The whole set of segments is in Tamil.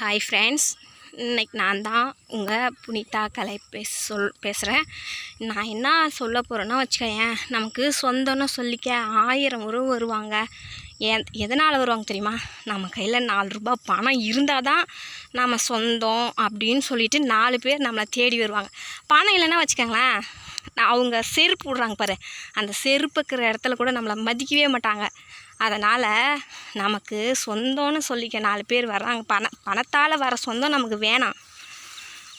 ஹாய் ஃப்ரெண்ட்ஸ் இன்னைக்கு நான் தான் உங்கள் புனிதா கலை பேச சொல் பேசுகிறேன் நான் என்ன சொல்ல போகிறேன்னா வச்சுக்கோயேன் நமக்கு சொந்தம்னு சொல்லிக்க ஆயிரம் உறவு வருவாங்க. ஏன் எதனால் வருவாங்க தெரியுமா? நம்ம கையில் நாலு ரூபாய் பணம் இருந்தால் தான் நம்ம சொந்தம் அப்படின்னு சொல்லிட்டு நாலு பேர் நம்மளை தேடி வருவாங்க. பணம் இல்லைன்னா வச்சுக்கோங்களேன் நான் அவங்க செருப்பு விடுறாங்க பாரு. அந்த செருப்பு இருக்கிற இடத்துல கூட நம்மளை மதிக்கவே மாட்டாங்க. அதனால் நமக்கு சொந்தம்னு சொல்லிக்க நாலு பேர் வர்றாங்க. பணம் பணத்தால் வர சொந்தம் நமக்கு வேணாம்.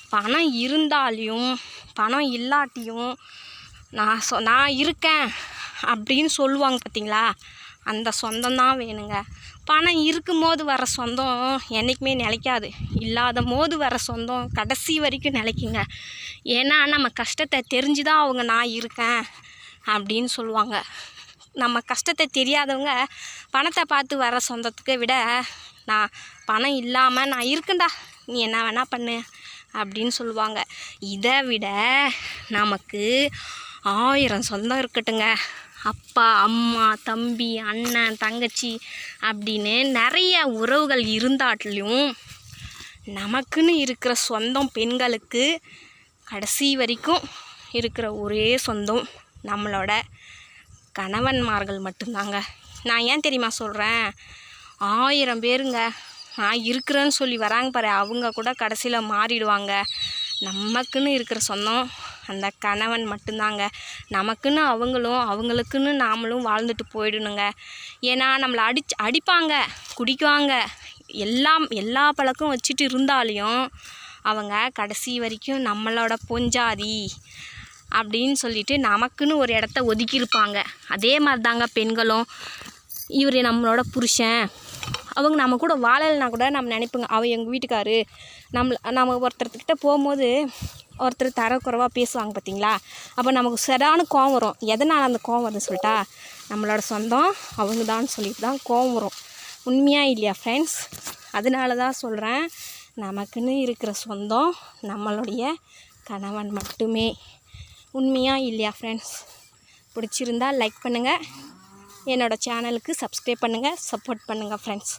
பணம் இருந்தாலையும் பணம் இல்லாட்டியும் நான் சொ நான் இருக்கேன். அப்படின்னு சொல்லுவாங்க பார்த்தீங்களா? அந்த சொந்தம் தான் வேணுங்க. பணம் இருக்கும்போது வர சொந்தம் என்றைக்குமே நிலைக்காது. இல்லாத போது வர சொந்தம் கடைசி வரைக்கும் நிலைக்குங்க. ஏன்னா நம்ம கஷ்டத்தை தெரிஞ்சு தான் அவங்க நான் இருக்கேன் அப்படின்னு சொல்லுவாங்க. நம்ம கஷ்டத்தை தெரியாதவங்க பணத்தை பார்த்து வர சொந்தத்துக்கு விட நான் பணம் இல்லாமல் நான் இருக்கேன்டா நீ என்ன வேணால் பண்ணு அப்படின்னு சொல்லுவாங்க. இதை விட நமக்கு ஆயிரம் சொந்தம் இருக்கட்டுங்க. அப்பா அம்மா தம்பி அண்ணன் தங்கச்சி அப்படின்னு நிறைய உறவுகள் இருந்தாட்லையும் நமக்குன்னு இருக்கிற சொந்தம் பெண்களுக்கு கடைசி வரைக்கும் இருக்கிற ஒரே சொந்தம் நம்மளோட கணவன்மார்கள் மட்டும்தாங்க. நான் ஏன் தெரியுமா சொல்கிறேன் ஆயிரம் பேருங்க. நான் இருக்கிறேன்னு சொல்லி வராங்க பாரு. அவங்க கூட கடைசியில் மாறிடுவாங்க. நமக்குன்னு இருக்கிற சொந்தம் அந்த கணவன் மட்டும்தாங்க. நமக்குன்னு அவங்களும் அவங்களுக்குன்னு நாமளும் வாழ்ந்துட்டு போயிடணுங்க. ஏன்னா நம்மளை அடிச்சு அடிப்பாங்க குடிக்குவாங்க. எல்லாம் எல்லா பழக்கம் வச்சுட்டு இருந்தாலையும் அவங்க கடைசி வரைக்கும் நம்மளோட பொஞ்சாதி அப்படின்னு சொல்லிட்டு நமக்குன்னு ஒரு இடத்த ஒதுக்கியிருப்பாங்க. அதே மாதிரி தாங்க பெண்களும். இவர் நம்மளோட புருஷன். அவங்க நம்ம கூட வாழலைனா கூட நம்ம நினைப்போங்க அவ எங்கள் வீட்டுக்காரு நம்ம நம்ம ஒருத்தர்கிட்ட போகும்போது ஒருத்தர் தரக்குறைவாக பேசுவாங்க பார்த்தீங்களா? அப்போ நமக்கு சரியான கோவம் வரும். எதனால் அந்த கோவம் வருதுன்னு சொல்லிட்டா நம்மளோட சொந்தம் அவங்க தான் சொல்லிட்டு தான் கோவம் வரும். உண்மையாக இல்லையா ஃப்ரெண்ட்ஸ் அதனால தான் சொல்கிறேன் நமக்குன்னு இருக்கிற சொந்தம் நம்மளுடைய கணவன் மட்டுமே. உண்மையாக இல்லையா ஃப்ரெண்ட்ஸ் பிடிச்சிருந்தா லைக் பண்ணுங்கள் என்னோடய சேனலுக்கு சப்ஸ்கிரைப் பண்ணுங்கள் சப்போர்ட் பண்ணுங்கள் ஃப்ரெண்ட்ஸ்